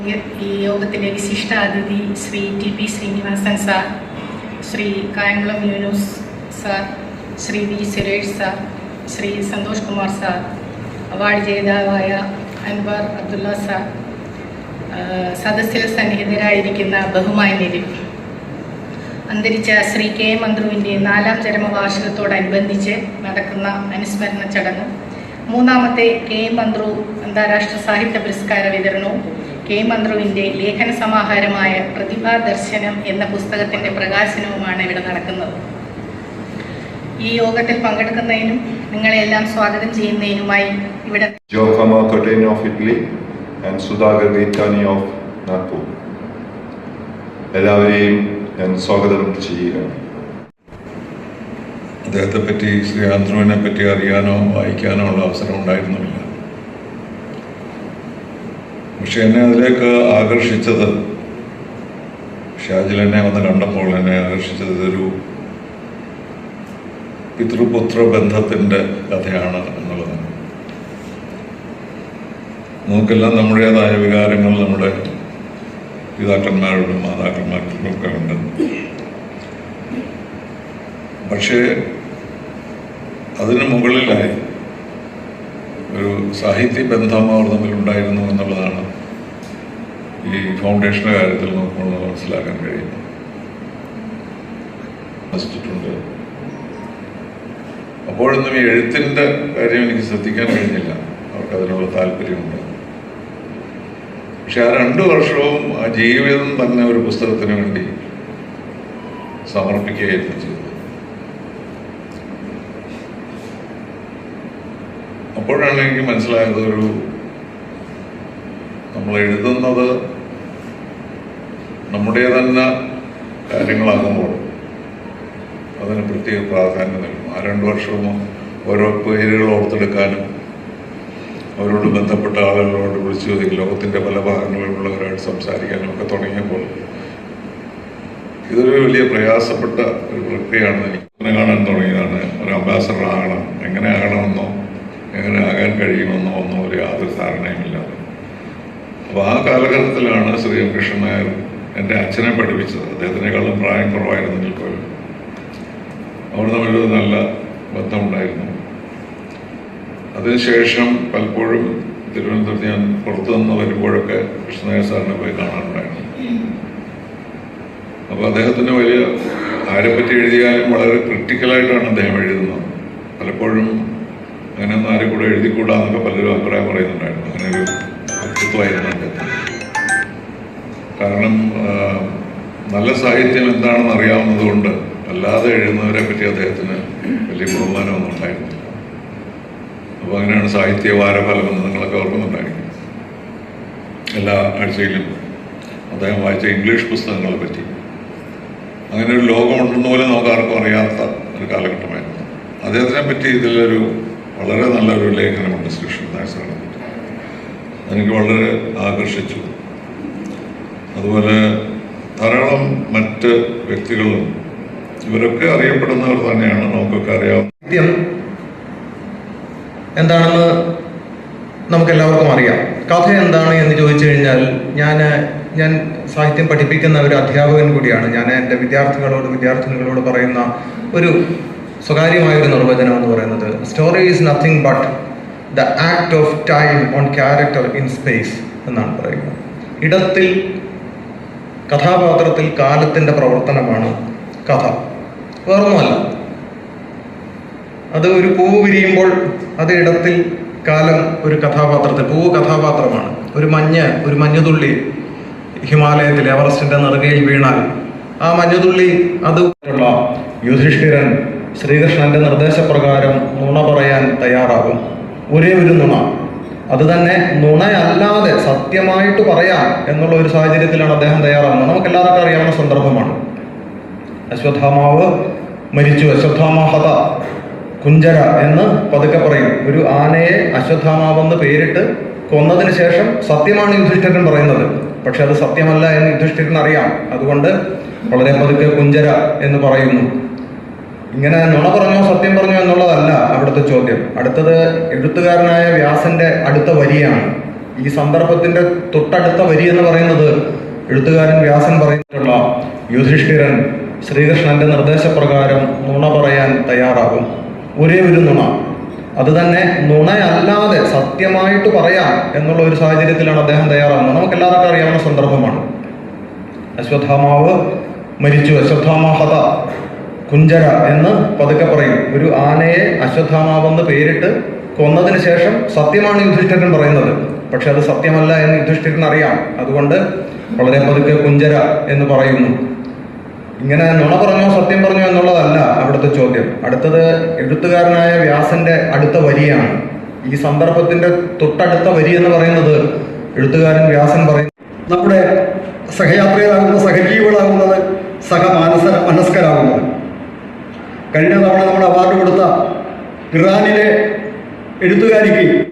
ഈ യോഗത്തിലെ വിശിഷ്ട അതിഥി Shri T P Srinivasan sir Shri Kayamkulam Yunus sir Shri V Suresh sir Shri Santhosh Kumar sir award ജേതാവായ Anwar Abdulla sir സദസ്സിൽ സന്നിഹിതരായിരിക്കുന്ന ബഹുമാന്യരും. അന്തരിച്ച ശ്രീ കെ മന്ത്രുവിന്റെ നാലാം ചരമവാർഷികത്തോടനുബന്ധിച്ച് നടക്കുന്ന അനുസ്മരണ ചടങ്ങും മൂന്നാമത്തെ കെ മന്ത്രു അന്താരാഷ്ട്ര സാഹിത്യ പുരസ്കാര വിതരണവും കെ മന്ത്രുവിന്റെ ലേഖന സമാഹാരമായ പ്രതിഭാ ദർശനം എന്ന പുസ്തകത്തിന്റെ പ്രകാശനവുമാണ് ഇവിടെ നടക്കുന്നത്. ഈ യോഗത്തിൽ പങ്കെടുക്കുന്നതിനും നിങ്ങളെല്ലാം സ്വാഗതം ചെയ്യുന്നതിനുമായി ഇവിടെ of Italy and Sudhakar Geetani of Nagpur. of എല്ലാവരെയും ഞാൻ സ്വാഗതം ചെയ്യുകയാണ്. അദ്ദേഹത്തെ പറ്റി ശ്രീ ആന്ത്രുവിനെ പറ്റി അറിയാനോ വായിക്കാനോ ഉള്ള അവസരം ഉണ്ടായിരുന്നില്ല. പക്ഷെ എന്നെ അതിലേക്ക് ആകർഷിച്ചത് ഷാജിൽ എന്നെ വന്ന് കണ്ടപ്പോൾ എന്നെ ആകർഷിച്ചത് ഇതൊരു പിതൃപുത്ര ബന്ധത്തിന്റെ കഥയാണ് എന്നുള്ളത് നമുക്കെല്ലാം നമ്മുടേതായ വികാരങ്ങൾ നമ്മുടെ പിതാക്കന്മാരോടും മാതാക്കന്മാരോടും ഒക്കെ ഉണ്ട്. പക്ഷേ അതിന് മുകളിലായി ഒരു സാഹിത്യ ബന്ധം അവർ തമ്മിലുണ്ടായിരുന്ന. ഫൗണ്ടേഷന്റെ കാര്യത്തിൽ നമുക്ക് മനസ്സിലാക്കാൻ കഴിയുന്നു. വസിച്ചിട്ടുണ്ട് അപ്പോഴൊന്നും ഈ എഴുത്തിന്റെ കാര്യം എനിക്ക് ശ്രദ്ധിക്കാൻ കഴിഞ്ഞില്ല. അവർക്ക് അതിനുള്ള താല്പര്യമുണ്ട്. പക്ഷെ ആ രണ്ടു വർഷവും ആ ജീവിതം തന്നെ ഒരു പുസ്തകത്തിന് വേണ്ടി സമർപ്പിക്കുകയായിരുന്നു ചെയ്തത്. അപ്പോഴാണ് എനിക്ക് മനസ്സിലായത് ഒരു നമ്മൾ എഴുതുന്നത് നമ്മുടെ തന്നെ കാര്യങ്ങളാകുമ്പോൾ അതിന് പ്രത്യേക പ്രാധാന്യം നൽകും. ആ രണ്ട് വർഷവും ഓരോ പേരുകൾ ഓർത്തെടുക്കാനും അവരോട് ബന്ധപ്പെട്ട ആളുകളോട് വിളിച്ചു ചോദിക്കും. ലോകത്തിന്റെ പല ഭാഗങ്ങളിലുള്ളവരായിട്ട് സംസാരിക്കാനും ഒക്കെ തുടങ്ങിയപ്പോൾ ഇതൊരു വലിയ പ്രയാസപ്പെട്ട ഒരു പ്രക്രിയയാണ് എനിക്ക് കാണാൻ തുടങ്ങിയതാണ്. ഒരു അംബാസഡർ ആകണം. എങ്ങനെ ആകണമെന്നോ എങ്ങനെ ആകാൻ കഴിയുമെന്നോ ഒന്നും ഒരു യാതൊരു ധാരണയുമില്ലാതെ. അപ്പോൾ ആ കാലഘട്ടത്തിലാണ് ശ്രീ നായർ എന്റെ അച്ഛനെ പഠിപ്പിച്ചത്. അദ്ദേഹത്തിനേക്കാളും പ്രായം കുറവായിരുന്നെങ്കിൽ പോലും അവർ തമ്മിലൊരു നല്ല ബന്ധമുണ്ടായിരുന്നു. അതിനുശേഷം പലപ്പോഴും തിരുവനന്തപുരത്ത് ഞാൻ പുറത്തു നിന്ന് വരുമ്പോഴൊക്കെ കൃഷ്ണനായ സാറിനെ പോയി കാണാറുണ്ടായിരുന്നു. അപ്പോൾ അദ്ദേഹത്തിന് വലിയ ആരെപ്പറ്റി എഴുതിയാലും വളരെ ക്രിട്ടിക്കലായിട്ടാണ് അദ്ദേഹം എഴുതുന്നത്. പലപ്പോഴും അങ്ങനെയൊന്നും ആരെ കൂടെ എഴുതിക്കൂടാന്നൊക്കെ പലരും അഭിപ്രായം പറയുന്നുണ്ടായിരുന്നു. അങ്ങനെ ഒരു വ്യക്തിത്വമായിരുന്നു അദ്ദേഹത്തിന്. കാരണം നല്ല സാഹിത്യം എന്താണെന്ന് അറിയാവുന്നതുകൊണ്ട് അല്ലാതെ എഴുതുന്നവരെ പറ്റി അദ്ദേഹത്തിന് വലിയ ബഹുമാനമൊന്നും ഉണ്ടായിരുന്നില്ല. അപ്പോൾ അങ്ങനെയാണ് സാഹിത്യ വാരഫലം എന്ന് നിങ്ങളൊക്കെ ഓർക്കുന്നുണ്ടായിരിക്കും എല്ലാ ആഴ്ചയിലും അദ്ദേഹം വായിച്ച ഇംഗ്ലീഷ് പുസ്തകങ്ങളെ പറ്റി. അങ്ങനെ ഒരു ലോകമുണ്ടെന്ന് പോലെ നമുക്ക് ആർക്കും അറിയാത്ത ഒരു കാലഘട്ടമായിരുന്നു. അദ്ദേഹത്തിനെ പറ്റി ഇതിലൊരു വളരെ നല്ലൊരു ലേഖനമുണ്ട് ശ്രീ കൃഷ്ണദാസ് അതെനിക്ക് വളരെ ആകർഷിച്ചു. അതുപോലെ ധാരാളം മറ്റ് വ്യക്തികളും ഇവരൊക്കെ അറിയപ്പെടുന്നവർ തന്നെയാണ് നമുക്കൊക്കെ അറിയാം സാഹിത്യം എന്താണെന്ന് നമുക്കെല്ലാവർക്കും അറിയാം. കഥ എന്താണ് എന്ന് ചോദിച്ചു കഴിഞ്ഞാൽ ഞാൻ ഞാൻ സാഹിത്യം പഠിപ്പിക്കുന്ന ഒരു അധ്യാപകൻ കൂടിയാണ്. ഞാൻ എന്റെ വിദ്യാർത്ഥികളോട് വിദ്യാർത്ഥിനികളോട് പറയുന്ന ഒരു സ്വകാര്യമായ ഒരു നിർവചനം എന്ന് പറയുന്നത് story is nothing but the act of time on character in space എന്നാണ് പറയുന്നത്. ഇടത്തിൽ കഥാപാത്രത്തിൽ കാലത്തിന്റെ പ്രവർത്തനമാണ് കഥ. വേറൊന്നുമല്ല. അത് ഒരു പൂവ് വിരിയുമ്പോൾ അത് ഇടത്തിൽ കാലം ഒരു കഥാപാത്രത്തിൽ പൂവ് കഥാപാത്രമാണ്. ഒരു മഞ്ഞ് ഒരു മഞ്ഞുതുള്ളി ഹിമാലയത്തിൽ എവറസ്റ്റിന്റെ നെറുകയിൽ വീണാൽ ആ മഞ്ഞുതുള്ളി അത് യുധിഷ്ഠിരൻ ശ്രീകൃഷ്ണന്റെ നിർദ്ദേശപ്രകാരം നുണ പറയാൻ തയ്യാറാകും. ഒരേ ഒരു നുണ. അത് തന്നെ നുണയല്ലാതെ സത്യമായിട്ട് പറയാം എന്നുള്ള ഒരു സാഹചര്യത്തിലാണ് അദ്ദേഹം തയ്യാറാകുന്നത്. നമുക്ക് എല്ലാവർക്കും അറിയാവുന്ന സന്ദർഭമാണ്. അശ്വത്ഥാമാവ് മരിച്ചു. അശ്വത്ഥാമാഹത കുഞ്ചര എന്ന് പതുക്കെ പറയും. ഒരു ആനയെ അശ്വത്ഥാമാവെന്ന് പേരിട്ട് കൊന്നതിന് ശേഷം സത്യമാണ് യുധിഷ്ഠിരൻ പറയുന്നത്. പക്ഷെ അത് സത്യമല്ല എന്ന് യുധിഷ്ഠിരൻ അറിയാം അതുകൊണ്ട് വളരെ പതുക്കെ കുഞ്ചര എന്ന് പറയുന്നു. ഇങ്ങനെ നുണ പറഞ്ഞോ സത്യം പറഞ്ഞോ എന്നുള്ളതല്ല അവിടുത്തെ ചോദ്യം. അടുത്തത് എഴുത്തുകാരനായ വ്യാസന്റെ അടുത്ത വരിയാണ്. ഈ സന്ദർഭത്തിന്റെ തൊട്ടടുത്ത വരി എന്ന് പറയുന്നത് എഴുത്തുകാരൻ വ്യാസൻ പറയുന്നിട്ടുള്ള യുധിഷ്ഠിരൻ ശ്രീകൃഷ്ണന്റെ നിർദ്ദേശപ്രകാരം നുണ പറയാൻ തയ്യാറാകും. ഒരേ ഒരു നുണ. അത് തന്നെ നുണയല്ലാതെ സത്യമായിട്ട് പറയാം എന്നുള്ള ഒരു സാഹചര്യത്തിലാണ് അദ്ദേഹം തയ്യാറാകുന്നത്. നമുക്ക് എല്ലാവർക്കും അറിയാവുന്ന സന്ദർഭമാണ്. അശ്വത്ഥാമാവ് മരിച്ചു. അശ്വത്ഥാമഹത കുഞ്ചര എന്ന് പതുക്കെ പറയും. ഒരു ആനയെ അശ്വത്ഥാമാവെന്ന് പേരിട്ട് കൊന്നതിന് ശേഷം സത്യമാണ് യുധിഷ്ഠിരൻ പറയുന്നത്. പക്ഷെ അത് സത്യമല്ല എന്ന് യുധിഷ്ഠിരൻ അറിയാം. അതുകൊണ്ട് വളരെ പതുക്കെ കുഞ്ചര എന്ന് പറയുന്നു. ഇങ്ങനെ നുണ പറഞ്ഞോ സത്യം പറഞ്ഞോ എന്നുള്ളതല്ല അവിടുത്തെ ചോദ്യം. അടുത്തത് എഴുത്തുകാരനായ വ്യാസന്റെ അടുത്ത വരിയാണ്. ഈ സന്ദർഭത്തിന്റെ തൊട്ടടുത്ത വരി എന്ന് പറയുന്നത് എഴുത്തുകാരൻ വ്യാസൻ പറയുന്നു. നമ്മുടെ സഹയാത്രികരാകുന്നത് സഹജീവികളാകുന്നത് സഹമാനസ മനസ്കരാകുന്നത്. കഴിഞ്ഞ തവണ നമ്മൾ അവാർഡ് കൊടുത്ത ഇറാനിലെ എഴുത്തുകാരിക്ക്